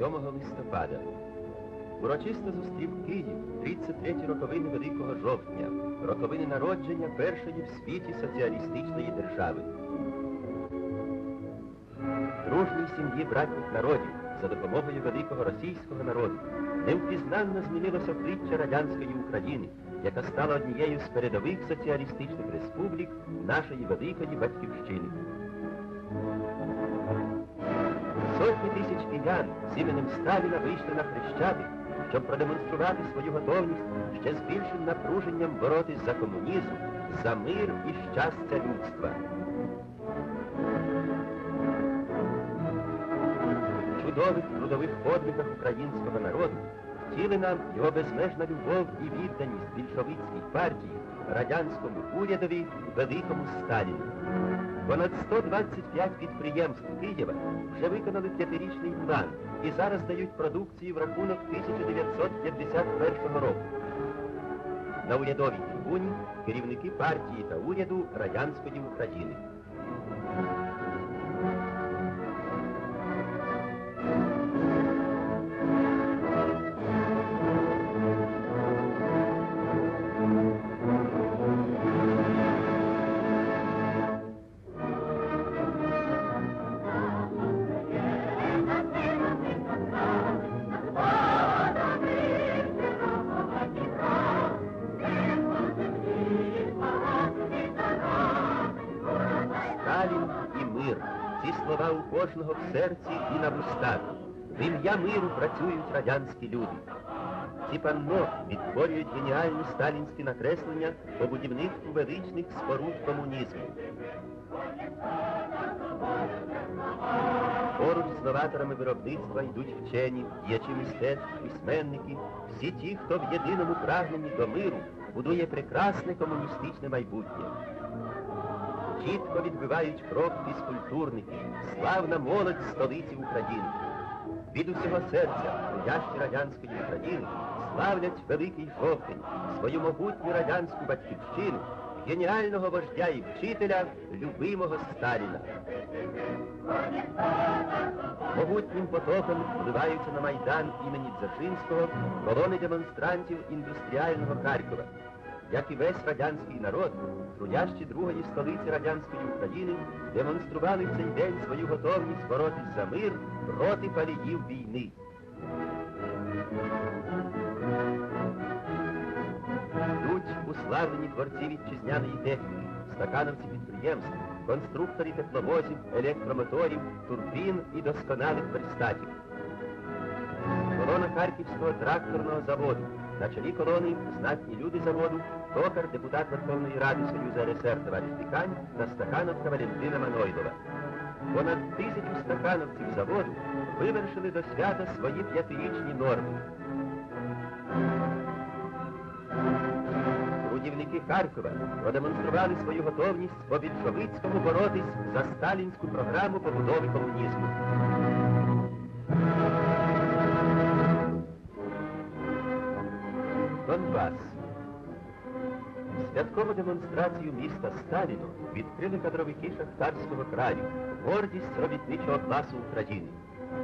ранок 7 листопада. Урочисто зустрів Київ 33 роковини Великого жовтня, роковини народження першої в світі соціалістичної держави. Дружній сім'ї братніх народів за допомогою великого російського народу невпізнанно змінилося обличчя радянської України, яка стала однією з передових соціалістичних республік нашої великої батьківщини. Сотні тисяч киян з іменем Сталіна вийшли на Хрещатик, щоб продемонструвати свою готовність ще з більшим напруженням боротись за комунізм, за мир і щастя людства. Чудових трудових подвигах українського народу втілена його безмежна любов і відданість більшовицькій партії, радянському урядові, великому Сталіну. Понад 125 підприємств Києва вже виконали п'ятирічний план і зараз дають продукцію в рахунок 1951 року. На урядовій трибуні керівники партії та уряду радянської України. Слова у кожного в серці і на вустах. В ім'я миру працюють радянські люди. Ці панно відтворюють геніальні сталінські накреслення по будівництву величних споруд комунізму. Поруч з новаторами виробництва йдуть вчені, діячі мистецтв, письменники, всі ті, хто в єдиному прагненні до миру будує прекрасне комуністичне майбутнє. Чітко відбивають крок фізкультурники, славна молодь столиці України. Від усього серця трудящі радянської України славлять Великий Жовтень, свою могутню радянську батьківщину, геніального вождя і вчителя, любимого Сталіна. Могутнім потоком вливаються на Майдан імені Дзержинського колони демонстрантів індустріального Харкова. Як і весь радянський народ, трудящі другої столиці радянської України демонстрували в цей день свою готовність боротись за мир проти паліїв війни. Йдуть уславлені творці вітчизняної техніки, стакановці підприємств, конструктори тепловозів, електромоторів, турбін і досконалих верстатів. Колона Харківського тракторного заводу. На чолі колони знатні люди заводу, токар, депутат Верховної Ради Союзу РСР товариш Дикань та стахановка Валентина Манойлова. Понад тисячу стахановців заводу вивершили до свята свої п'ятирічні норми. Будівники Харкова продемонстрували свою готовність по більшовицькому боротись за сталінську програму побудови комунізму. Донбас. Святкову демонстрацію міста Сталіну відкрили кадровики шахтарського краю, гордість робітничого класу України.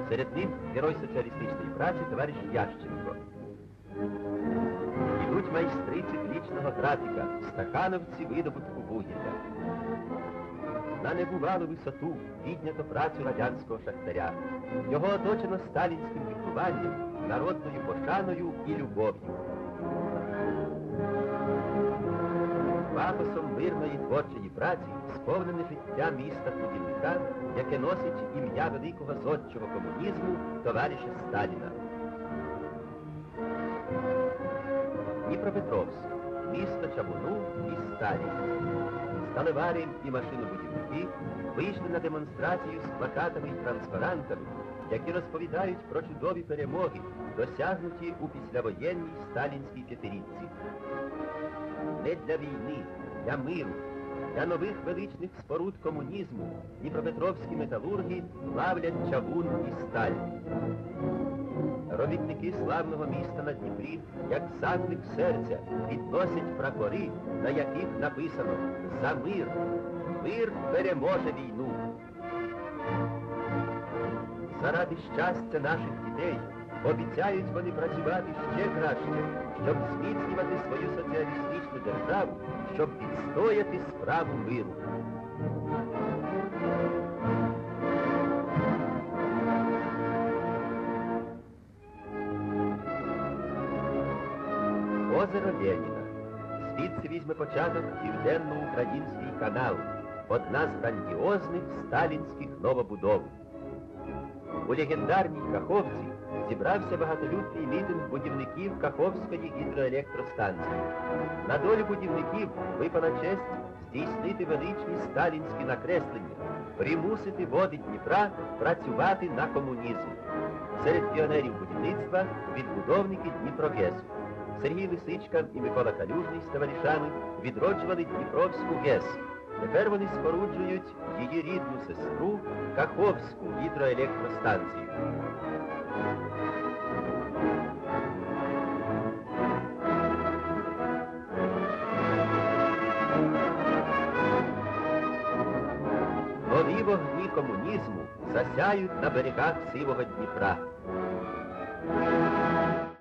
Серед них герой соціалістичної праці товариш Ященко. Ідуть майстри циклічного графіка, стахановці видобутку вугілля. На небувалу висоту піднято працю радянського шахтаря. Його оточено сталінським вихованням, народною пошаною і любов'ю. Пафосом мирної творчої праці сповнене життя міста трудівника, яке носить ім'я великого зодчого комунізму товариша Сталіна. Дніпропетровськ, місто Чабуну і Сталін. Сталеварі і машинобудівники вийшли на демонстрацію з плакатами і транспарантами, які розповідають про чудові перемоги, досягнуті у післявоєнній сталінській п'ятирічці. Не для війни, для миру, для нових величних споруд комунізму дніпропетровські металурги плавлять чавун і сталь. Робітники славного міста на Дніпрі, як заклик серця, підносять прапори, на яких написано «За мир! Мир переможе війну!» заради щастя наших дітей обіцяють вони працювати ще краще, щоб зміцнювати свою соціалістичну державу, щоб відстояти справу миру. Озеро Леніна. Звідси візьме початок Південно-Український канал, одна з грандіозних сталінських новобудов. У легендарній Каховці зібрався багатолюдний мітинг будівників Каховської гідроелектростанції. На долю будівників випала честь здійснити величні сталінські накреслення, примусити води Дніпра працювати на комунізм. Серед піонерів будівництва відбудовники Дніпрогесу. Сергій Лисичка і Микола Калюжний з товаришами відроджували Дніпровську ГЕС. Тепер вони споруджують її рідну сестру Каховську гідроелектростанцію. Нові вогні комунізму засяють на берегах сивого Дніпра.